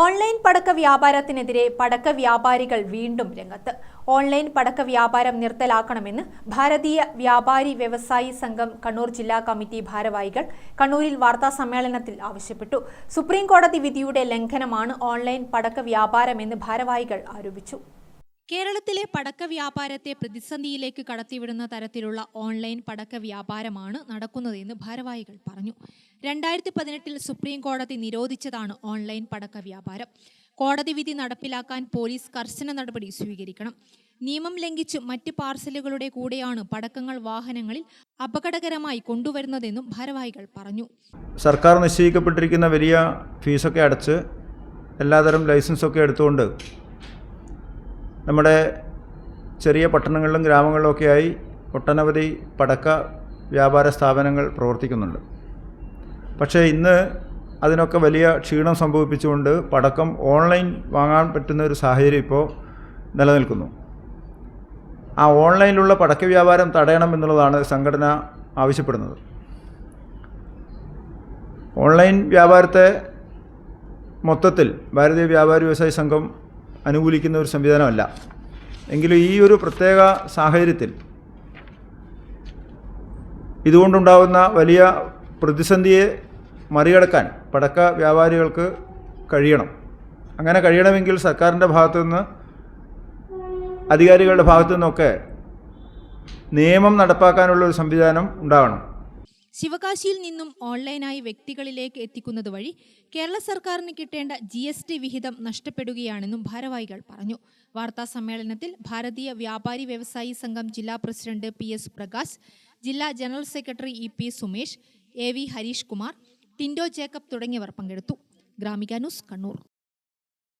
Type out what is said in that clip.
Online പടക്ക വ്യാപാരത്തിനെതിരെ പടക്ക വ്യാപാരികൾ വീണ്ടും രംഗത്ത്. ഓൺലൈൻ പടക്ക വ്യാപാരം നിർത്തലാക്കണമെന്ന് ഭാരതീയ വ്യാപാരി വ്യവസായി സംഘം കണ്ണൂർ ജില്ലാ കമ്മിറ്റി ഭാരവാഹികൾ കണ്ണൂരിൽ വാർത്താ സമ്മേളനത്തിൽ ആവശ്യപ്പെട്ടു. സുപ്രീം കോടതി വിധിയുടെ ലംഘനമാണ് ഓൺലൈൻ പടക്ക വ്യാപാരമെന്ന് ഭാരവാഹികൾ ആരോപിച്ചു. കേരളത്തിലെ പടക്ക വ്യാപാരത്തെ പ്രതിസന്ധിയിലേക്ക് കടത്തിവിടുന്ന തരത്തിലുള്ള ഓൺലൈൻ പടക്ക വ്യാപാരമാണ് നടക്കുന്നതെന്ന് ഭാരവാഹികൾ പറഞ്ഞു. രണ്ടായിരത്തി പതിനെട്ടിൽ സുപ്രീം കോടതി നിരോധിച്ചതാണ് ഓൺലൈൻ പടക്ക വ്യാപാരം. കോടതി വിധി നടപ്പിലാക്കാൻ പോലീസ് കർശന നടപടി സ്വീകരിക്കണം. നിയമം ലംഘിച്ച് മറ്റ് പാർസലുകളുടെ കൂടെയാണ് പടക്കങ്ങൾ വാഹനങ്ങളിൽ അപകടകരമായി കൊണ്ടുവരുന്നതെന്നും ഭാരവാഹികൾ പറഞ്ഞു. സർക്കാർ നിശ്ചയിക്കപ്പെട്ടിരിക്കുന്ന വലിയ ഫീസൊക്കെ അടച്ച് എല്ലാതരം ലൈസൻസൊക്കെ എടുത്തുകൊണ്ട് നമ്മുടെ ചെറിയ പട്ടണങ്ങളിലും ഗ്രാമങ്ങളിലുമൊക്കെയായി ഒട്ടനവധി പടക്ക വ്യാപാര സ്ഥാപനങ്ങൾ പ്രവർത്തിക്കുന്നുണ്ട്. പക്ഷേ ഇന്ന് അതിനൊക്കെ വലിയ ക്ഷീണം സംഭവിപ്പിച്ചുകൊണ്ട് പടക്കം ഓൺലൈൻ വാങ്ങാൻ പറ്റുന്ന ഒരു സാഹചര്യം ഇപ്പോൾ നിലനിൽക്കുന്നു. ആ ഓൺലൈനിലുള്ള പടക്ക വ്യാപാരം തടയണം എന്നുള്ളതാണ് സംഘടന ആവശ്യപ്പെടുന്നത്. ഓൺലൈൻ വ്യാപാരത്തെ മൊത്തത്തിൽ ഭാരതീയ വ്യാപാരി വ്യവസായ സംഘം അനുകൂലിക്കുന്ന ഒരു സംവിധാനമല്ല. എങ്കിലും ഈ ഒരു പ്രത്യേക സാഹചര്യത്തിൽ ഇതുകൊണ്ടുണ്ടാകുന്ന വലിയ പ്രതിസന്ധിയെ മറികടക്കാൻ പടക്ക വ്യാപാരികൾക്ക് കഴിയണം. അങ്ങനെ കഴിയണമെങ്കിൽ സർക്കാരിന്റെ ഭാഗത്തു നിന്ന് അധികാരികളുടെ ഭാഗത്തു നിന്നൊക്കെ നിയമം നടപ്പാക്കാനുള്ള ഒരു സംവിധാനം ഉണ്ടാകണം ശിവകാശിയിൽ നിന്നും ഓൺലൈനായി വ്യക്തികളിലേക്ക് എത്തിക്കുന്നത് വഴി കേരള സർക്കാരിന് കിട്ടേണ്ട ജി എസ് ടി വിഹിതം നഷ്ടപ്പെടുകയാണെന്നും ഭാരവാഹികൾ പറഞ്ഞു. വാർത്താ സമ്മേളനത്തിൽ ഭാരതീയ വ്യാപാരി വ്യവസായി സംഘം ജില്ലാ പ്രസിഡന്റ് പി എസ് പ്രകാശ് ജില്ലാ general secretary E P Sumesh A V Harish Kumar Tindo Jacob തുടങ്ങിയവർ പങ്കെടുത്തു. ഗ്രാമിക ന്യൂസ് കണ്ണൂർ.